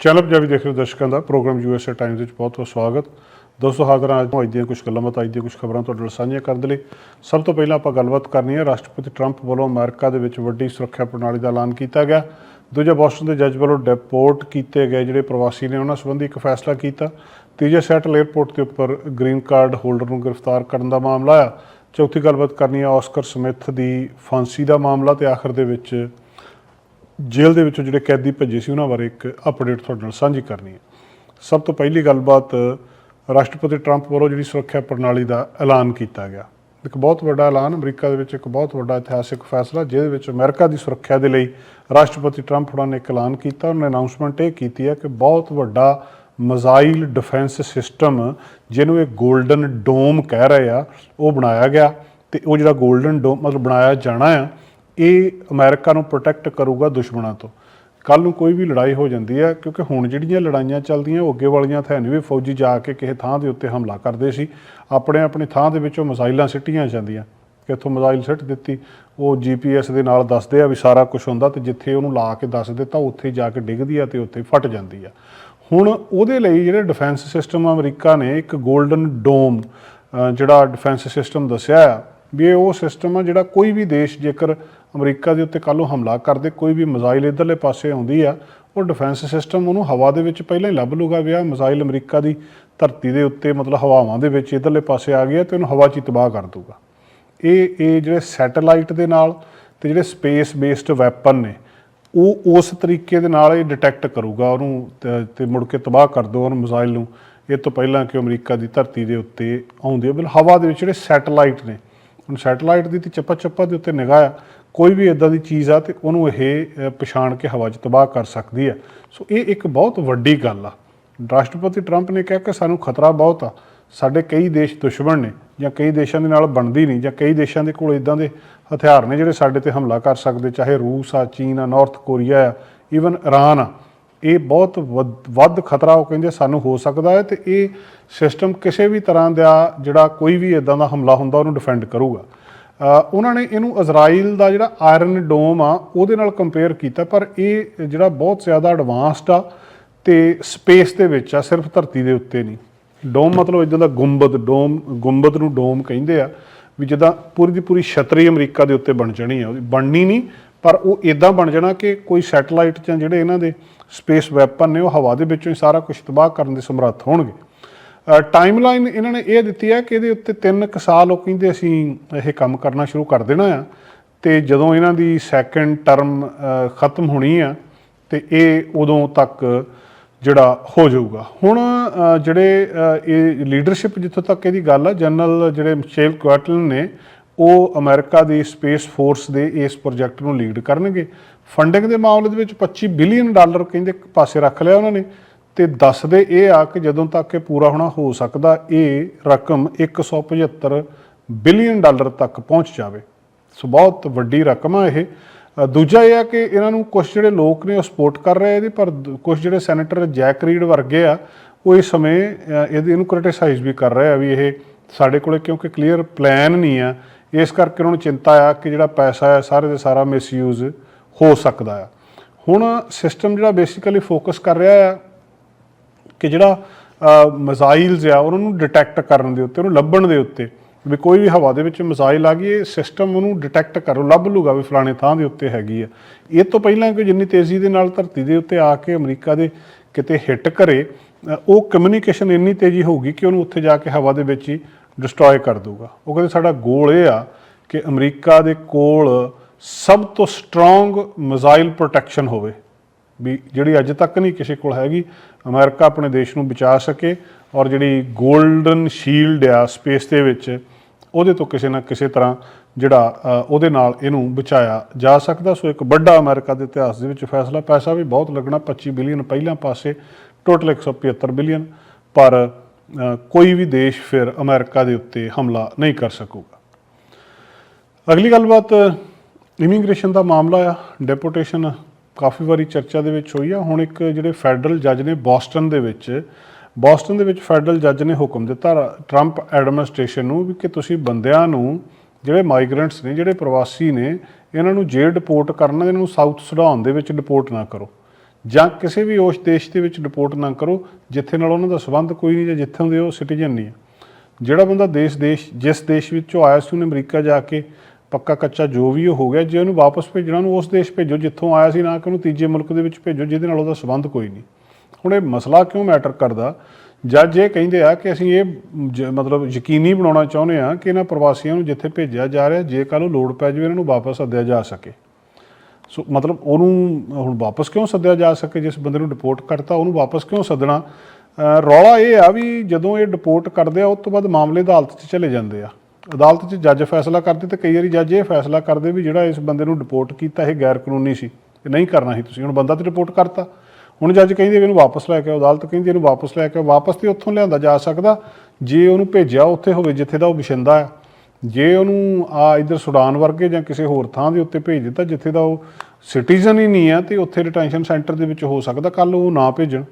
Channel Punjabi ਦੇਖ ਰਹੇ ਦਰਸ਼ਕਾਂ ਦਾ, ਪ੍ਰੋਗਰਾਮ ਯੂਐਸਏ ਟਾਈਮਜ਼ ਵਿੱਚ ਬਹੁਤ ਬਹੁਤ ਸਵਾਗਤ। ਦੋਸਤੋ, ਹਾਜ਼ਰ ਹਾਂ ਅੱਜ ਅੱਜ ਦੀਆਂ ਕੁਝ ਗੱਲਾਂ ਬਾਤਾਂ, ਅੱਜ ਦੀਆਂ ਕੁਝ ਖਬਰਾਂ ਤੁਹਾਡੇ ਨਾਲ ਸਾਂਝੀਆਂ ਕਰਨ ਦੇ ਲਈ। ਸਭ ਤੋਂ ਪਹਿਲਾਂ ਆਪਾਂ ਗੱਲਬਾਤ ਕਰਨੀ ਹੈ, ਰਾਸ਼ਟਰਪਤੀ ਟਰੰਪ ਵੱਲੋਂ ਅਮਰੀਕਾ ਦੇ ਵਿੱਚ ਵੱਡੀ ਸੁਰੱਖਿਆ ਪ੍ਰਣਾਲੀ ਦਾ ਐਲਾਨ ਕੀਤਾ ਗਿਆ। ਦੂਜਾ ਬੋਸਟਨ ਦੇ ਜੱਜ ਵੱਲੋਂ ਡਿਪੋਰਟ ਕੀਤੇ ਗਏ ਜਿਹੜੇ ਪ੍ਰਵਾਸੀ ਨੇ, ਉਹਨਾਂ ਸੰਬੰਧੀ ਇੱਕ ਫੈਸਲਾ ਕੀਤਾ। ਤੀਜਾ, ਸੈਟਲ 에ਅਰਪੋਰਟ ਦੇ ਉੱਪਰ ਗ੍ਰੀਨ ਕਾਰਡ ਹੋਲਡਰ ਨੂੰ ਗ੍ਰਿਫਤਾਰ ਕਰਨ ਦਾ ਮਾਮਲਾ ਆ ਚੌਥੀ, ਗੱਲਬਾਤ ਕਰਨੀ ਹੈ ਆਸਕਰ ਸਮਿਥ ਦੀ ਫਾਂਸੀ ਦਾ ਮਾਮਲਾ ਤੇ ਆਖਰ ਦੇ ਵਿੱਚ ਜੇਲ੍ਹ ਦੇ ਵਿੱਚੋਂ ਜਿਹੜੇ ਕੈਦੀ ਭੱਜੇ ਸੀ, ਉਹਨਾਂ ਬਾਰੇ ਇੱਕ ਅਪਡੇਟ ਤੁਹਾਡੇ ਨਾਲ ਸਾਂਝੀ ਕਰਨੀ ਹੈ। ਸਭ ਤੋਂ ਪਹਿਲੀ ਗੱਲਬਾਤ, ਰਾਸ਼ਟਰਪਤੀ ਟਰੰਪ ਵੱਲੋਂ ਜਿਹੜੀ ਸੁਰੱਖਿਆ ਪ੍ਰਣਾਲੀ ਦਾ ਐਲਾਨ ਕੀਤਾ ਗਿਆ। ਇੱਕ ਬਹੁਤ ਵੱਡਾ ਐਲਾਨ, ਅਮਰੀਕਾ ਦੇ ਵਿੱਚ ਇੱਕ ਬਹੁਤ ਵੱਡਾ ਇਤਿਹਾਸਿਕ ਫੈਸਲਾ, ਜਿਹਦੇ ਵਿੱਚ ਅਮਰੀਕਾ ਦੀ ਸੁਰੱਖਿਆ ਦੇ ਲਈ ਰਾਸ਼ਟਰਪਤੀ ਟਰੰਪ ਹੋਰਾਂ ਨੇ ਇੱਕ ਐਲਾਨ ਕੀਤਾ। ਉਹਨਾਂ ਨੇ ਅਨਾਉਂਸਮੈਂਟ ਇਹ ਕੀਤੀ ਹੈ ਕਿ ਬਹੁਤ ਵੱਡਾ ਮਜ਼ਾਈਲ ਡਿਫੈਂਸ ਸਿਸਟਮ, ਜਿਹਨੂੰ ਇਹ 골ਡਨ ਡੋਮ ਕਹਿ ਰਹੇ ਆ, ਉਹ ਬਣਾਇਆ ਗਿਆ ਤੇ ਉਹ ਜਿਹੜਾ 골ਡਨ ਡੋਮ ਮਤਲਬ ਬਣਾਇਆ ਜਾਣਾ ਆ ਇਹ ਅਮਰੀਕਾ ਨੂੰ ਪ੍ਰੋਟੈਕਟ ਕਰੂਗਾ ਦੁਸ਼ਮਣਾਂ ਤੋਂ। ਕੱਲ ਨੂੰ ਕੋਈ ਵੀ ਲੜਾਈ ਹੋ ਜਾਂਦੀ ਹੈ, ਕਿਉਂਕਿ ਹੁਣ ਜਿਹੜੀਆਂ ਲੜਾਈਆਂ ਚੱਲਦੀਆਂ, ਉਹ ਅੱਗੇ ਵਾਲੀਆਂ ਥਾਂ ਨਹੀਂ ਵੀ ਫੌਜੀ ਜਾ ਕੇ ਕਿਸੇ ਥਾਂ ਦੇ ਉੱਤੇ ਹਮਲਾ ਕਰਦੇ ਸੀ। ਆਪਣੇ ਆਪਣੀ ਥਾਂ ਦੇ ਵਿੱਚੋਂ ਮਿਜ਼ਾਈਲਾਂ ਸਿੱਟੀਆਂ ਜਾਂਦੀਆਂ। ਕਿ ਇੱਥੋਂ ਮਿਜ਼ਾਈਲ ਸਿੱਟ ਦਿੱਤੀ, ਉਹ ਜੀਪੀਐਸ ਦੇ ਨਾਲ ਦੱਸਦੇ ਆ ਵੀ ਸਾਰਾ ਕੁਝ ਹੁੰਦਾ ਤੇ ਜਿੱਥੇ ਉਹਨੂੰ ਲਾ ਕੇ ਦੱਸ ਦਿੱਤਾ, ਉੱਥੇ ਜਾ ਕੇ ਡਿੱਗਦੀ ਆ ਤੇ ਉੱਥੇ ਫਟ ਜਾਂਦੀ ਆ। ਹੁਣ ਉਹਦੇ ਲਈ ਜਿਹੜੇ ਡਿਫੈਂਸ ਸਿਸਟਮ ਅਮਰੀਕਾ ਨੇ ਇੱਕ 골ਡਨ ਡੋਮ ਜਿਹੜਾ ਡਿਫੈਂਸ ਸਿਸਟਮ ਦੱਸਿਆ ਆ ਵੀ ਇਹ ਉਹ ਸਿਸਟਮ ਆ ਜਿਹੜਾ ਕੋਈ ਵੀ ਦੇਸ਼ ਜੇਕਰ ਅਮਰੀਕਾ ਦੇ ਉੱਤੇ ਕੱਲ੍ਹ ਹਮਲਾ ਕਰਦੇ, ਕੋਈ ਵੀ ਮਿਜ਼ਾਈਲ ਇਧਰਲੇ ਪਾਸੇ ਆਉਂਦੀ ਆ, ਉਹ ਡਿਫੈਂਸ ਸਿਸਟਮ ਉਹਨੂੰ ਹਵਾ ਦੇ ਵਿੱਚ ਪਹਿਲਾਂ ਹੀ ਲੱਭ ਲੂਗਾ ਵੀ ਆ ਮਿਜ਼ਾਈਲ ਅਮਰੀਕਾ ਦੀ ਧਰਤੀ ਦੇ ਉੱਤੇ ਮਤਲਬ ਹਵਾਵਾਂ ਦੇ ਵਿੱਚ ਇਧਰਲੇ ਪਾਸੇ ਆ ਗਿਆ ਤੇ ਉਹਨੂੰ ਹਵਾ 'ਚ ਹੀ ਤਬਾਹ ਕਰ ਦੂਗਾ ਇਹ ਇਹ ਜਿਹੜੇ ਸੈਟੇਲਾਈਟ ਦੇ ਨਾਲ ਤੇ ਜਿਹੜੇ ਸਪੇਸ ਬੇਸਡ ਵੈਪਨ ਨੇ, ਉਹ ਉਸ ਤਰੀਕੇ ਦੇ ਨਾਲ ਇਹ ਡਿਟੈਕਟ ਕਰੂਗਾ, ਉਹਨੂੰ ਤੇ- ਤੇ ਮੁੜ ਕੇ ਤਬਾਹ ਕਰ ਦੋ ਉਹਨੂੰ ਮਿਜ਼ਾਈਲ ਨੂੰ, ਇਹ ਤੋਂ ਪਹਿਲਾਂ ਕਿ ਅਮਰੀਕਾ ਦੀ ਧਰਤੀ ਦੇ ਉੱਤੇ ਆਉਂਦੇ ਬਿਲ ਹਵਾ ਦੇ ਵਿੱਚ ਜਿਹੜੇ ਸੈਟੇਲਾਈਟ ਨੇ ਹੁਣ ਸੈਟੇਲਾਈਟ ਦੀ ਤੇ ਚੱਪਾ ਚੱਪਾ ਦੇ ਉੱਤੇ ਨਿਗਾਹ ਆ, ਕੋਈ ਵੀ ਇਦਾਂ ਦੀ ਚੀਜ਼ ਆ ਤੇ ਉਹਨੂੰ ਇਹ ਪਛਾਣ ਕੇ ਹਵਾ 'ਚ ਤਬਾਹ ਕਰ ਸਕਦੀ ਹੈ ਸੋ ਇਹ ਇੱਕ ਬਹੁਤ ਵੱਡੀ ਗੱਲ ਆ। ਰਾਸ਼ਟਰਪਤੀ ਟਰੰਪ ਨੇ ਕਿਹਾ ਕਿ ਸਾਨੂੰ ਖਤਰਾ ਬਹੁਤ ਆ। ਸਾਡੇ ਕਈ ਦੇਸ਼ ਦੁਸ਼ਮਣ ਨੇ ਜਾਂ ਕਈ ਦੇਸ਼ਾਂ ਦੇ ਨਾਲ ਬਣਦੀ ਨਹੀਂ ਜਾਂ ਕਈ ਦੇਸ਼ਾਂ ਦੇ ਕੋਲ ਇਦਾਂ ਦੇ ਹਥਿਆਰ ਨੇ ਜਿਹੜੇ ਸਾਡੇ ਤੇ ਹਮਲਾ ਕਰ ਸਕਦੇ, ਚਾਹੇ ਰੂਸ ਆ, ਚੀਨ ਆ, ਨਾਰਥ ਕੋਰੀਆ ਆ ਈਵਨ ਇਰਾਨ ਆ। ਇਹ ਬਹੁਤ ਵੱਧ- ਵੱਧ ਖਤਰਾ ਉਹ ਕਹਿੰਦੇ ਸਾਨੂੰ ਹੋ ਸਕਦਾ ਹੈ ਤੇ ਇਹ ਸਿਸਟਮ ਕਿਸੇ ਵੀ ਤਰ੍ਹਾਂ ਦਾ ਜਿਹੜਾ ਕੋਈ ਵੀ ਇਦਾਂ ਦਾ ਹਮਲਾ ਹੁੰਦਾ ਉਹਨੂੰ ਡਿਫੈਂਡ ਕਰੂਗਾ। ਉਹਨਾਂ ਨੇ ਇਹਨੂੰ ਇਜ਼ਰਾਈਲ ਦਾ ਜਿਹੜਾ ਆਇਰਨ ਡੋਮ ਆ, ਉਹਦੇ ਨਾਲ ਕੰਪੇਅਰ ਕੀਤਾ, ਪਰ ਇਹ ਜਿਹੜਾ ਬਹੁਤ ਜ਼ਿਆਦਾ ਐਡਵਾਂਸਡ ਆ ਤੇ ਸਪੇਸ ਦੇ ਵਿੱਚ ਆ, ਸਿਰਫ ਧਰਤੀ ਦੇ ਉੱਤੇ ਨਹੀਂ। ਡੋਮ ਮਤਲਬ ਇਦਾਂ ਦਾ ਗੁੰਬਦ, ਡੋਮ, ਗੁੰਬਦ ਨੂੰ ਡੋਮ ਕਹਿੰਦੇ ਆ, ਵੀ ਜਿੱਦਾਂ ਪੂਰੀ ਦੀ ਪੂਰੀ ਛਤਰੀ ਅਮਰੀਕਾ ਦੇ ਉੱਤੇ ਬਣ ਜਾਣੀ ਆ, ਉਹਦੀ ਬਣਨੀ ਨਹੀਂ ਪਰ ਉਹ ਇਦਾਂ ਬਣ ਜਾਣਾ ਕਿ ਕੋਈ ਸੈਟੇਲਾਈਟ ਜਾਂ ਜਿਹੜੇ ਇਹਨਾਂ ਦੇ ਸਪੇਸ ਵੈਪਨ ਨੇ, ਉਹ ਹਵਾ ਦੇ ਵਿੱਚੋਂ ਹੀ ਸਾਰਾ ਕੁਝ ਤਬਾਹ ਕਰਨ ਦੇ ਸਮਰੱਥ ਹੋਣਗੇ। ਟਾਈਮਲਾਈਨ ਇਹਨਾਂ ਨੇ ਇਹ ਦਿੱਤੀ ਹੈ ਕਿ ਇਹਦੇ ਉੱਤੇ 3 ਕੁ ਸਾਲ ਉਹ ਕਹਿੰਦੇ ਅਸੀਂ ਇਹ ਕੰਮ ਕਰਨਾ ਸ਼ੁਰੂ ਕਰ ਦੇਣਾ ਆ ਤੇ ਜਦੋਂ ਇਹਨਾਂ ਦੀ ਸੈਕੰਡ ਟਰਮ ਖਤਮ ਹੋਣੀ ਆ ਤੇ ਇਹ ਉਦੋਂ ਤੱਕ ਜਿਹੜਾ ਹੋ ਜਾਊਗਾ। ਹੁਣ ਜਿਹੜੇ ਇਹ ਲੀਡਰਸ਼ਿਪ ਜਿੱਥੋਂ ਤੱਕ ਇਹਦੀ ਗੱਲ ਆ, ਜਨਰਲ ਜਿਹੜੇ ਮਿਸ਼ੇਲ ਕੁਆਟਲਨ ਨੇ ਉਹ ਅਮਰੀਕਾ ਦੀ ਸਪੇਸ ਫੋਰਸ ਦੇ ਇਸ ਪ੍ਰੋਜੈਕਟ ਨੂੰ ਲੀਡ ਕਰਨਗੇ। ਫੰਡਿੰਗ ਦੇ ਮਾਮਲੇ ਦੇ ਵਿੱਚ 25 ਬਿਲੀਅਨ ਡਾਲਰ ਕਹਿੰਦੇ ਇੱਕ ਪਾਸੇ ਰੱਖ ਲਿਆ ਉਹਨਾਂ ਨੇ ਤੇ ਦੱਸਦੇ ਇਹ ਆ ਕਿ ਜਦੋਂ ਤੱਕ ਇਹ ਪੂਰਾ ਹੋਣਾ ਹੋ ਸਕਦਾ ਇਹ ਰਕਮ 175 ਬਿਲੀਅਨ ਡਾਲਰ ਤੱਕ ਪਹੁੰਚ ਜਾਵੇ। ਸੋ ਬਹੁਤ ਵੱਡੀ ਰਕਮ ਆ ਇਹ। ਦੂਜਾ ਇਹ ਆ ਕਿ ਇਹਨਾਂ ਨੂੰ ਕੁਝ ਜਿਹੜੇ ਲੋਕ ਨੇ ਉਹ ਸਪੋਰਟ ਕਰ ਰਹੇ ਇਹਦੀ ਪਰ ਕੁਝ ਜਿਹੜੇ ਸੈਨੇਟਰ ਜੈਕ ਰੀਡ ਵਰਗੇ ਆ ਉਹ ਇਸ ਸਮੇਂ ਅ, ਇਹਦੀ ਇਹਨੂੰ ਕ੍ਰਿਟਿਸਾਈਜ਼ ਵੀ ਕਰ ਰਹੇ ਆ ਵੀ ਇਹ ਸਾਡੇ ਕੋਲੇ ਕਿਉਂਕਿ ਕਲੀਅਰ ਪਲਾਨ ਨਹੀਂ ਆ ਇਸ ਕਰਕੇ ਉਹਨਾਂ ਨੂੰ ਚਿੰਤਾ ਆ ਕਿ ਜਿਹੜਾ ਪੈਸਾ ਹੈ ਸਾਰੇ ਦੇ ਸਾਰਾ ਮਿਸਯੂਜ਼ ਹੋ ਸਕਦਾ ਆ। ਹੁਣ ਸਿਸਟਮ ਜਿਹੜਾ ਬੇਸਿਕਲੀ ਫੋਕਸ ਕਰ ਰਿਹਾ ਆ ਕਿ ਜਿਹੜਾ ਮਿਜ਼ਾਈਲਸ ਆ, ਉਹਨਾਂ ਨੂੰ ਡਿਟੈਕਟ ਕਰਨ ਦੇ ਉੱਤੇ, ਉਹਨੂੰ ਲੱਭਣ ਦੇ ਉੱਤੇ, ਵੀ ਕੋਈ ਵੀ ਹਵਾ ਦੇ ਵਿੱਚ ਮਿਜ਼ਾਈਲ ਆ ਗਈ, ਇਹ ਸਿਸਟਮ ਉਹਨੂੰ ਡਿਟੈਕਟ ਕਰੋ, ਲੱਭ ਲੂਗਾ ਵੀ ਫਲਾਣੇ ਥਾਂ ਦੇ ਉੱਤੇ ਹੈਗੀ ਆ। ਇਹ ਤੋਂ ਪਹਿਲਾਂ ਕਿ ਜਿੰਨੀ ਤੇਜ਼ੀ ਦੇ ਨਾਲ ਧਰਤੀ ਦੇ ਉੱਤੇ ਆ ਕੇ ਅਮਰੀਕਾ ਦੇ ਕਿਤੇ ਹਿੱਟ ਕਰੇ ਉਹ ਕਮਿਊਨੀਕੇਸ਼ਨ ਇੰਨੀ ਤੇਜ਼ੀ ਹੋਊਗੀ ਕਿ ਉਹਨੂੰ ਉੱਥੇ ਜਾ ਕੇ ਹਵਾ ਦੇ ਵਿੱਚ ਹੀ ਡਿਸਟਰੋਏ ਕਰ ਦੂਗਾ ਉਹ ਕਹਿੰਦੇ ਸਾਡਾ ਗੋਲ ਇਹ ਆ ਕਿ ਅਮਰੀਕਾ ਦੇ ਕੋਲ ਸਭ ਤੋਂ ਸਟਰੋਂਗ ਮਿਜ਼ਾਈਲ ਪ੍ਰੋਟੈਕਸ਼ਨ ਹੋਵੇ। ਵੀ ਜਿਹੜੀ ਅੱਜ ਤੱਕ ਨਹੀਂ ਕਿਸੇ ਕੋਲ ਹੈਗੀ, ਅਮਰੀਕਾ ਆਪਣੇ ਦੇਸ਼ ਨੂੰ ਬਚਾ ਸਕੇ ਔਰ ਜਿਹੜੀ 골ਡਨ ਸ਼ੀਲਡ ਆ ਸਪੇਸ ਦੇ ਵਿੱਚ, ਉਹਦੇ ਤੋਂ ਕਿਸੇ ਨਾ ਕਿਸੇ ਤਰ੍ਹਾਂ ਜਿਹੜਾ ਉਹਦੇ ਨਾਲ ਇਹਨੂੰ ਬਚਾਇਆ ਜਾ ਸਕਦਾ। ਸੋ ਇੱਕ ਵੱਡਾ ਅਮਰੀਕਾ ਦੇ ਇਤਿਹਾਸ ਦੇ ਵਿੱਚ ਫੈਸਲਾ, ਪੈਸਾ ਵੀ ਬਹੁਤ ਲੱਗਣਾ। 25 ਬਿਲੀਅਨ ਪਹਿਲਾਂ ਪਾਸੇ ਟੋਟਲ 175 ਬਿਲੀਅਨ ਪਰ ਕੋਈ ਵੀ ਦੇਸ਼ ਫਿਰ ਅਮਰੀਕਾ ਦੇ ਉੱਤੇ ਹਮਲਾ ਨਹੀਂ ਕਰ ਸਕੂਗਾ। ਅਗਲੀ ਗੱਲਬਾਤ, ਇਮੀਗ੍ਰੇਸ਼ਨ ਦਾ ਮਾਮਲਾ ਆ। ਡੈਪੂਟੇਸ਼ਨ ਕਾਫੀ ਵਾਰੀ ਚਰਚਾ ਦੇ ਵਿੱਚ ਹੋਈ ਆ। ਹੁਣ ਇੱਕ ਜਿਹੜੇ ਫੈਡਰਲ ਜੱਜ ਨੇ ਬੋਸਟਨ ਦੇ ਵਿੱਚ, ਬੋਸਟਨ ਦੇ ਵਿੱਚ ਫੈਡਰਲ ਜੱਜ ਨੇ ਹੁਕਮ ਦਿੱਤਾ ਰ- ਟਰੰਪ ਐਡਮਿਨਿਸਟ੍ਰੇਸ਼ਨ ਨੂੰ ਵੀ ਕਿ ਤੁਸੀਂ ਬੰਦਿਆਂ ਨੂੰ ਜਿਹੜੇ ਮਾਈਗ੍ਰੈਂਟਸ ਨੇ, ਜਿਹੜੇ ਪ੍ਰਵਾਸੀ ਨੇ, ਇਹਨਾਂ ਨੂੰ ਜੇ ਡਿਪੋਰਟ ਕਰਨਾ, ਇਹਨਾਂ ਨੂੰ ਸਾਊਥ ਸੁਡਾਨ ਦੇ ਵਿੱਚ ਡਿਪੋਰਟ ਨਾ ਕਰੋ। ਜਾਂ ਕਿਸੇ ਵੀ ਉਸ ਦੇਸ਼ ਦੇ ਵਿੱਚ ਰਿਪੋਰਟ ਨਾ ਕਰੋ, ਜਿੱਥੇ ਨਾਲ ਉਹਨਾਂ ਦਾ ਸੰਬੰਧ ਕੋਈ ਨਹੀਂ ਜਾਂ ਜਿੱਥੋਂ ਦੇ ਉਹ ਸਿਟੀਜ਼ਨ ਨਹੀਂ ਹੈ। ਜਿਹੜਾ ਬੰਦਾ ਦੇਸ਼ ਦੇਸ਼, ਜਿਸ ਦੇਸ਼ ਵਿੱਚੋਂ ਆਇਆ ਸੀ ਉਹਨੇ ਅਮਰੀਕਾ ਜਾ ਕੇ ਪੱਕਾ ਕੱਚਾ ਜੋ ਵੀ ਉਹ ਹੋ ਗਿਆ, ਜੇ ਉਹਨੂੰ ਵਾਪਸ ਭੇਜਣਾ, ਉਹਨੂੰ ਉਸ ਦੇਸ਼ ਭੇਜੋ ਜਿੱਥੋਂ ਆਇਆ ਸੀ ਨਾ ਕਿ ਉਹਨੂੰ ਤੀਜੇ ਮੁਲਕ ਦੇ ਵਿੱਚ ਭੇਜੋ, ਜਿਹਦੇ ਨਾਲ ਉਹਦਾ ਸੰਬੰਧ ਕੋਈ ਨਹੀਂ। ਹੁਣ ਇਹ ਮਸਲਾ ਕਿਉਂ ਮੈਟਰ ਕਰਦਾ? ਜੱਜ ਇਹ ਕਹਿੰਦੇ ਆ ਕਿ ਅਸੀਂ ਇਹ ਜ- ਮਤਲਬ ਯਕੀਨੀ ਬਣਾਉਣਾ ਚਾਹੁੰਦੇ ਆ ਕਿ ਇਹਨਾਂ ਪ੍ਰਵਾਸੀਆਂ ਨੂੰ ਜਿੱਥੇ ਭੇਜਿਆ ਜਾ ਰਿਹਾ ਜੇ ਕੱਲ੍ਹ ਨੂੰ ਲੋੜ ਪੈ ਜਾਵੇ, ਇਹਨਾਂ ਨੂੰ ਵਾਪਸ ਸੱਦਿਆ ਜਾ ਸਕੇ। ਸੋ ਮਤਲਬ ਉਹਨੂੰ ਹੁਣ ਵਾਪਸ ਕਿਉਂ ਸੱਦਿਆ ਜਾ ਸਕੇ? ਜਿਸ ਬੰਦੇ ਨੂੰ ਡਿਪੋਰਟ ਕਰਤਾ, ਉਹਨੂੰ ਵਾਪਸ ਕਿਉਂ ਸੱਦਣਾ? ਰੌਲਾ ਇਹ ਆ ਵੀ ਜਦੋਂ ਇਹ ਡਿਪੋਰਟ ਕਰਦੇ ਆ, ਉਸ ਤੋਂ ਬਾਅਦ ਮਾਮਲੇ ਅਦਾਲਤ 'ਚ ਚਲੇ ਜਾਂਦੇ ਆ। ਅਦਾਲਤ 'ਚ ਜੱਜ ਫੈਸਲਾ ਕਰਦੇ ਤੇ ਕਈ ਵਾਰੀ ਜੱਜ ਇਹ ਫੈਸਲਾ ਕਰਦੇ ਵੀ ਜਿਹੜਾ ਇਸ ਬੰਦੇ ਨੂੰ ਡਿਪੋਰਟ ਕੀਤਾ, ਇਹ ਗੈਰ ਕਾਨੂੰਨੀ ਸੀ। ਇਹ ਨਹੀਂ ਕਰਨਾ ਸੀ ਤੁਸੀਂ, ਹੁਣ ਬੰਦਾ ਤੇ ਰਿਪੋਰਟ ਕਰਤਾ। ਹੁਣ ਜੱਜ ਕਹਿੰਦੇ ਵੀ ਇਹਨੂੰ ਵਾਪਸ ਲੈ ਕੇ ਆਓ। ਅਦਾਲਤ ਕਹਿੰਦੀ ਇਹਨੂੰ ਵਾਪਸ ਲੈ ਕੇ ਆਓ। ਵਾਪਸ ਤੇ ਉੱਥੋਂ ਲਿਆਂਦਾ ਜਾ ਸਕਦਾ। ਜੇ ਉਹਨੂੰ ਭੇਜਿਆ, ਉੱਥੇ ਹੋਵੇ ਜਿੱਥੇ ਦਾ ਉਹ ਵਿਸ਼ੰਦਾ ਆ। ਜੇ ਉਹਨੂੰ ਆ ਇਧਰ ਸੁਡਾਨ ਵਰਗੇ ਜਾਂ ਕਿਸੇ ਹੋਰ ਥਾਂ ਦੇ ਉੱਤੇ ਭੇਜ ਦਿੱਤਾ ਜਿੱਥੇ ਦਾ ਉਹ ਸਿਟੀਜ਼ਨ ਹੀ ਨਹੀਂ ਆ ਤੇ ਉੱਥੇ ਡਿਟੈਂਸ਼ਨ ਸੈਂਟਰ ਦੇ ਵਿੱਚ ਹੋ ਸਕਦਾ ਕੱਲ ਉਹ ਨਾ ਭੇਜਣ।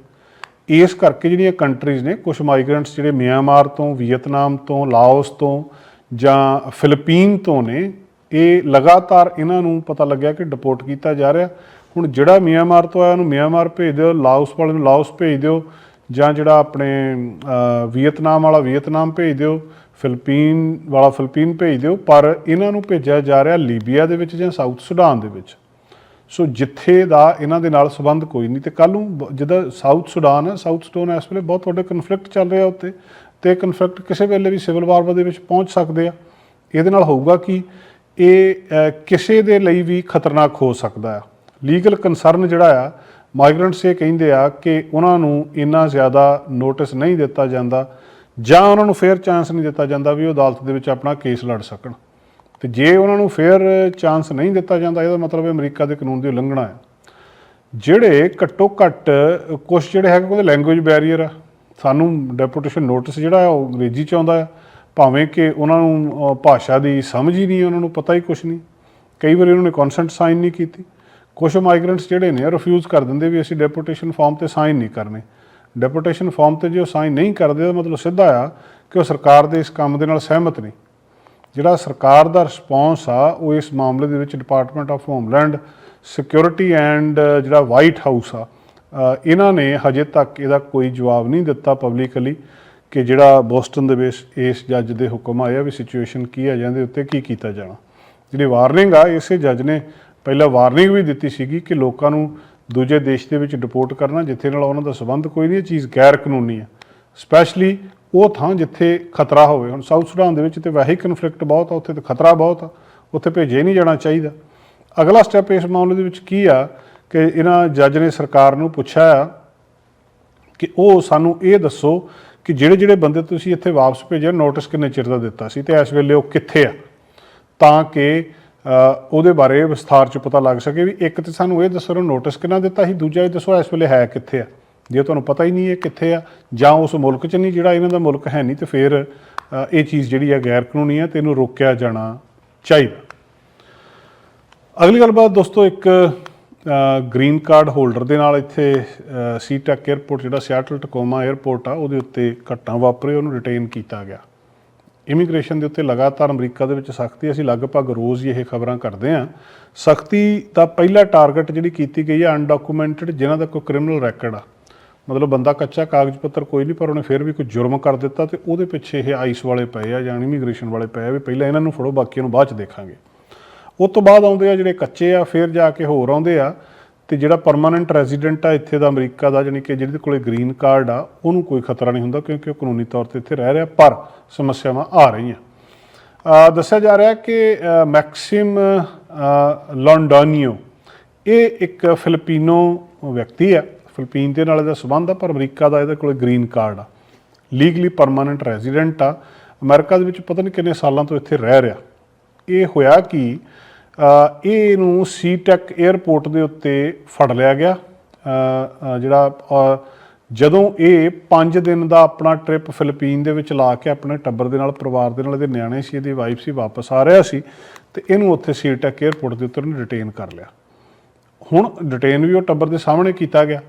ਇਸ ਕਰਕੇ ਜਿਹੜੀਆਂ ਕੰਟਰੀਜ਼ ਨੇ ਕੁਝ ਮਾਈਗ੍ਰੈਂਟਸ ਜਿਹੜੇ ਮਿਆਂਮਾਰ ਤੋਂ, ਵੀਅਤਨਾਮ ਤੋਂ, ਲਾਓਸ ਤੋਂ ਜਾਂ ਫਿਲੀਪੀਨ ਤੋਂ ਨੇ, ਇਹ ਲਗਾਤਾਰ ਇਹਨਾਂ ਨੂੰ ਪਤਾ ਲੱਗਿਆ ਕਿ ਡਿਪੋਰਟ ਕੀਤਾ ਜਾ ਰਿਹਾ। ਹੁਣ ਜਿਹੜਾ ਮਿਆਂਮਾਰ ਤੋਂ ਆਇਆ ਉਹਨੂੰ ਮਿਆਂਮਾਰ ਭੇਜ ਦਿਓ, ਲਾਓਸ ਵਾਲੇ ਨੂੰ ਲਾਓਸ ਭੇਜ ਦਿਓ ਜਾਂ ਜਿਹੜਾ ਆਪਣੇ ਵੀਅਤਨਾਮ ਵਾਲਾ ਵੀਅਤਨਾਮ ਭੇਜ ਦਿਓ, ਫਿਲੀਪੀਨ ਵਾਲਾ ਫਿਲੀਪੀਨ ਭੇਜ ਦਿਓ, ਪਰ ਇਹਨਾਂ ਨੂੰ ਭੇਜਿਆ ਜਾ ਰਿਹਾ ਲੀਬੀਆ ਦੇ ਵਿੱਚ ਜਾਂ ਸਾਊਥ ਸੁਡਾਨ ਦੇ ਵਿੱਚ। ਸੋ ਜਿੱਥੇ ਦਾ ਇਹਨਾਂ ਦੇ ਨਾਲ ਸੰਬੰਧ ਕੋਈ ਨਹੀਂ, ਤੇ ਕੱਲ ਨੂੰ ਬ- ਜਿੱਦਾਂ ਸਾਊਥ ਸੁਡਾਨ ਹੈ, ਸਾਊਥ ਸੁਡਾਨ ਇਸ ਵੇਲੇ ਬਹੁਤ ਵੱਡੇ ਕਨਫਲਿਕਟ ਚੱਲ ਰਿਹਾ ਉੱਤੇ ਤੇ ਕਨਫਲਿਕਟ ਕਿਸੇ ਵੇਲੇ ਵੀ ਸਿਵਲ ਵਾਰ ਦੇ ਵਿੱਚ ਪਹੁੰਚ ਸਕਦੇ ਆ। ਇਹਦੇ ਨਾਲ ਹੋਊਗਾ ਕਿ, ਇਹ ਕਿਸੇ ਦੇ ਲਈ ਵੀ ਖਤਰਨਾਕ ਹੋ ਸਕਦਾ ਆ। ਲੀਗਲ ਕੰਸਰਨ ਜਿਹੜਾ ਆ ਮਾਈਗਰੈਂਟਸ ਇਹ ਕਹਿੰਦੇ ਆ ਕਿ ਉਹਨਾਂ ਨੂੰ ਇੰਨਾ ਜ਼ਿਆਦਾ ਨੋਟਿਸ ਨਹੀਂ ਦਿੱਤਾ ਜਾਂਦਾ ਜਾਂ ਉਹਨਾਂ ਨੂੰ ਫੇਅਰ ਚਾਂਸ ਨਹੀਂ ਦਿੱਤਾ ਜਾਂਦਾ ਵੀ ਉਹ ਅਦਾਲਤ ਦੇ ਵਿੱਚ ਆਪਣਾ ਕੇਸ ਲੜ ਸਕਣ। ਤੇ ਜੇ ਉਹਨਾਂ ਨੂੰ ਫੇਅਰ ਚਾਂਸ ਨਹੀਂ ਦਿੱਤਾ ਜਾਂਦਾ, ਇਹਦਾ ਮਤਲਬ ਹੈ ਅਮਰੀਕਾ ਦੇ ਕਾਨੂੰਨ ਦੀ ਉਲੰਘਣਾ ਹੈ। ਜਿਹੜੇ ਘੱਟੋ ਘੱਟ ਕੁਝ ਜਿਹੜੇ ਹੈਗੇ ਉਹਦੇ ਲੈਂਗੁਏਜ ਬੈਰੀਅਰ ਆ, ਸਾਨੂੰ ਡੈਪੂਟੇਸ਼ਨ ਨੋਟਿਸ ਜਿਹੜਾ ਹੈ ਉਹ ਅੰਗਰੇਜ਼ੀ ਚ ਆਉਂਦਾ ਹੈ ਭਾਵੇਂ ਕਿ ਉਹਨਾਂ ਨੂੰ ਭਾਸ਼ਾ ਦੀ ਸਮਝ ਹੀ ਨਹੀਂ, ਉਹਨਾਂ ਨੂੰ ਪਤਾ ਹੀ ਕੁਝ ਨਹੀਂ। ਕਈ ਵਾਰੀ ਉਹਨਾਂ ਨੇ ਕਨਸੈਂਟ ਸਾਈਨ ਨਹੀਂ ਕੀਤੀ। ਕੁਝ ਮਾਈਗ੍ਰੈਂਟਸ ਜਿਹੜੇ ਨੇ ਰਿਫਿਊਜ਼ ਕਰ ਦਿੰਦੇ ਵੀ ਅਸੀਂ ਡੈਪੂਟੇਸ਼ਨ ਫਾਰਮ ਤੇ ਸਾਈਨ ਨਹੀਂ ਕਰਨੇ। ਡੈਪੂਟੇਸ਼ਨ ਫਾਰਮ ਤੇ ਜੇ ਉਹ ਸਾਈਨ ਨਹੀਂ ਕਰਦੇ, ਤਾਂ ਮਤਲਬ ਸਿੱਧਾ ਆ ਕਿ ਉਹ ਸਰਕਾਰ ਦੇ ਇਸ ਕੰਮ ਦੇ ਨਾਲ ਸਹਿਮਤ ਨਹੀਂ ਜਿਹੜਾ ਸਰਕਾਰ ਦਾ ਰਿਸਪੌਂਸ ਆ, ਉਹ ਇਸ ਮਾਮਲੇ ਦੇ ਵਿੱਚ department of homeland security and ਜਿਹੜਾ ਵਾਈਟ ਹਾਊਸ ਆ ਇਹਨਾਂ ਨੇ ਹਜੇ ਤੱਕ ਇਹਦਾ ਕੋਈ ਜਵਾਬ ਨਹੀਂ ਦਿੱਤਾ ਪਬਲਿਕਲੀ ਕਿ ਜਿਹੜਾ ਬੋਸਟਨ ਦੇ ਵਿੱਚ ਇਸ ਜੱਜ ਦੇ ਹੁਕਮ ਆਇਆ ਵੀ ਸਿਚੁਏਸ਼ਨ ਕੀ ਹੈ ਜਾਂਦੇ ਉੱਤੇ ਕੀ ਕੀਤਾ ਜਾਣਾ। ਜਿਹੜੀ ਵਾਰਨਿੰਗ ਆ, ਇਸੇ ਜੱਜ ਨੇ ਪਹਿਲਾਂ ਵਾਰਨਿੰਗ ਵੀ ਦਿੱਤੀ ਸੀਗੀ ਕਿ ਲੋਕਾਂ ਨੂੰ ਦੂਜੇ ਦੇਸ਼ ਦੇ ਵਿੱਚ ਡਿਪੋਰਟ ਕਰਨਾ, ਜਿੱਥੇ ਨਾਲ ਉਹਨਾਂ ਦਾ ਸੰਬੰਧ ਕੋਈ ਨਹੀਂ ਇਹ ਚੀਜ਼ ਗੈਰ ਕਾਨੂੰਨੀ ਹੈ। ਸਪੈਸ਼ਲੀ ਉਹ ਥਾਂ ਜਿੱਥੇ ਖਤਰਾ ਹੋਵੇ। ਹੁਣ ਸਾਊਥ ਸੁਡਾਨ ਦੇ ਵਿੱਚ ਤੇ ਵੈਸੇ ਹੀ ਕਨਫਲਿਕਟ ਬਹੁਤ ਆ, ਉੱਥੇ ਤੇ ਖਤਰਾ ਬਹੁਤ ਆ, ਉੱਥੇ ਭੇਜਿਆ ਹੀ ਨਹੀਂ ਜਾਣਾ ਚਾਹੀਦਾ। ਅਗਲਾ ਸਟੈਪ ਇਸ ਮਾਮਲੇ ਦੇ ਵਿੱਚ ਕੀ ਆ ਕਿ ਇਹਨਾਂ ਜੱਜ ਨੇ ਸਰਕਾਰ ਨੂੰ ਪੁੱਛਿਆ ਆ ਕਿ ਉਹ ਸਾਨੂੰ ਇਹ ਦੱਸੋ ਕਿ ਜਿਹੜੇ ਜਿਹੜੇ ਬੰਦੇ ਤੁਸੀਂ ਇੱਥੇ ਵਾਪਸ ਭੇਜਿਆ ਨੋਟਿਸ ਕਿੰਨੇ ਚਿਰ ਦਾ ਦਿੱਤਾ ਸੀ ਤੇ ਇਸ ਵੇਲੇ ਉਹ ਕਿੱਥੇ ਆ? ਤਾਂ ਕਿ ਉਹਦੇ ਬਾਰੇ ਵਿਸਥਾਰ ਚ ਪਤਾ ਲੱਗ ਸਕੇ ਵੀ ਇੱਕ ਤੇ ਸਾਨੂੰ ਇਹ ਦੱਸੋ ਨੋਟਿਸ ਕਿੰਨਾ ਦਿੱਤਾ ਸੀ, ਦੂਜਾ ਇਹ ਦੱਸੋ ਇਸ ਵੇਲੇ ਹੈ ਕਿੱਥੇ ਆ। ਜੇ ਤੁਹਾਨੂੰ ਪਤਾ ਹੀ ਨਹੀਂ ਇਹ ਕਿੱਥੇ ਆ, ਜਾਂ ਉਸ ਮੁਲਕ ਚ ਨਹੀਂ, ਜਿਹੜਾ ਇਹਨਾਂ ਦਾ ਮੁਲਕ ਹੈ ਨਹੀਂ, ਤੇ ਫਿਰ ਇਹ ਚੀਜ਼ ਜਿਹੜੀ ਆ ਗੈਰ ਕਾਨੂੰਨੀ ਆ, ਤੇ ਇਹਨੂੰ ਰੋਕਿਆ ਜਾਣਾ ਚਾਹੀਦਾ। ਅਗਲੀ ਗੱਲਬਾਤ ਦੋਸਤੋ, ਇੱਕ ਗ੍ਰੀਨ ਕਾਰਡ ਹੋਲਡਰ ਦੇ ਨਾਲ ਇੱਥੇ ਸੀਟੈਕ 에ਅਰਪੋਰਟ ਜਿਹੜਾ ਸਿਆਟਲ ਟਕੋਮਾ 에ਅਰਪੋਰਟ ਆ, ਉਹਦੇ ਉੱਤੇ ਘਟਨਾ ਵਾਪਰੇ, ਉਹਨੂੰ ਰਿਟੇਨ ਕੀਤਾ ਗਿਆ। ਇਮੀਗ੍ਰੇਸ਼ਨ ਦੇ ਉੱਤੇ ਲਗਾਤਾਰ ਅਮਰੀਕਾ ਦੇ ਵਿੱਚ ਸਖਤੀ, ਅਸੀਂ ਲਗਭਗ ਰੋਜ਼ ਹੀ ਇਹ ਖਬਰਾਂ ਕਰਦੇ ਹਾਂ। ਸਖਤੀ ਦਾ ਪਹਿਲਾ ਟਾਰਗੇਟ ਜਿਹੜੀ ਕੀਤੀ ਗਈ ਹੈ ਅਨਡਾਕੂਮੈਂਟਡ ਜਿਨ੍ਹਾਂ ਦਾ ਕੋਈ ਕ੍ਰਿਮੀਨਲ ਰੈਕੋਰਡ ਆ। ਮਤਲਬ ਬੰਦਾ ਕੱਚਾ ਕਾਗਜ਼ ਪੱਤਰ ਕੋਈ ਨਹੀਂ, ਪਰ ਉਹਨੇ ਫਿਰ ਵੀ ਕੋਈ ਜੁਰਮ ਕਰ ਦਿੱਤਾ ਤੇ ਉਹਦੇ ਪਿੱਛੇ ਇਹ ਆਈਸ ਵਾਲੇ ਪਏ ਆ ਜਾਂ ਇਮੀਗ੍ਰੇਸ਼ਨ ਵਾਲੇ ਪਏ ਆ ਵੀ ਪਹਿਲਾਂ ਇਹਨਾਂ ਨੂੰ ਫੜੋ, ਬਾਕੀਆਂ ਨੂੰ ਬਾਅਦ ਚ ਦੇਖਾਂਗੇ। ਉਸ ਤੋਂ ਬਾਅਦ ਆਉਂਦੇ ਆ ਜਿਹੜੇ ਕੱਚੇ ਆ, ਫਿਰ ਜਾ ਕੇ ਹੋਰ ਆਉਂਦੇ ਆ। ਤੇ ਜਿਹੜਾ ਪਰਮਾਨੈਂਟ ਰੈਜ਼ੀਡੈਂਟ ਆ ਇੱਥੇ ਦਾ ਅਮਰੀਕਾ ਦਾ ਜਾਨੀ ਕਿ ਜਿਹਦੇ ਕੋਲੇ ਗ੍ਰੀਨ ਕਾਰਡ ਆ ਉਹਨੂੰ ਕੋਈ ਖਤਰਾ ਨਹੀਂ ਹੁੰਦਾ ਕਿਉਂਕਿ ਉਹ ਕਾਨੂੰਨੀ ਤੌਰ ਤੇ ਇੱਥੇ ਰਹਿ ਰਿਹਾ ਪਰ ਸਮੱਸਿਆਵਾਂ ਆ ਰਹੀਆਂ। ਦੱਸਿਆ ਜਾ ਰਿਹਾ ਕਿ ਅ, ਮੈਕਸਿਮ ਲੌਂਡੋਨੀਓ ਇਹ ਇੱਕ ਫਿਲੀਪੀਨੋ ਵਿਅਕਤੀ ਆ ਫਿਲੀਪੀਨ ਦੇ ਨਾਲ ਇਹਦਾ ਸੰਬੰਧ ਆ ਪਰ ਅਮਰੀਕਾ ਦਾ ਇਹਦੇ ਕੋਲੇ ਗ੍ਰੀਨ ਕਾਰਡ ਆ। ਲੀਗਲੀ ਪਰਮਾਨੈਂਟ ਰੈਜ਼ੀਡੈਂਟ ਆ। ਅਮਰੀਕਾ ਦੇ ਵਿੱਚ ਪਤਾ ਨਹੀਂ ਕਿੰਨੇ ਸਾਲਾਂ ਤੋਂ ਇੱਥੇ ਰਹਿ ਰਿਹਾ। ਇਹ ਹੋਇਆ ਕਿ ਇਹ ਨੂੰ ਸੀਟੈਕ 에ਅਰਪੋਰਟ ਦੇ ਉੱਤੇ ਫੜ ਲਿਆ ਗਿਆ। ਜਿਹੜਾ ਜਦੋਂ ਇਹ 5 ਦਿਨ ਦਾ ਆਪਣਾ ਟ੍ਰਿਪ ਫਿਲੀਪੀਨ ਦੇ ਵਿੱਚ ਲਾ ਕੇ ਆਪਣੇ ਟੱਬਰ ਦੇ ਨਾਲ, ਪਰਿਵਾਰ ਦੇ ਨਾਲ, ਇਹਦੇ ਨਿਆਣੇ ਸੀ, ਇਹਦੀ ਵਾਈਫ ਸੀ, ਵਾਪਸ ਆ ਰਿਹਾ ਸੀ, ਤੇ ਇਹਨੂੰ ਉੱਥੇ ਸੀਟੈਕ 에ਅਰਪੋਰਟ ਦੇ ਉੱਤੇ ਉਹਨੇ ਡਿਟੇਨ ਕਰ ਲਿਆ। ਹੁਣ ਡਿਟੇਨ ਵੀ ਉਹ ਟੱਬਰ ਦੇ ਸਾਹਮਣੇ ਕੀਤਾ ਗਿਆ।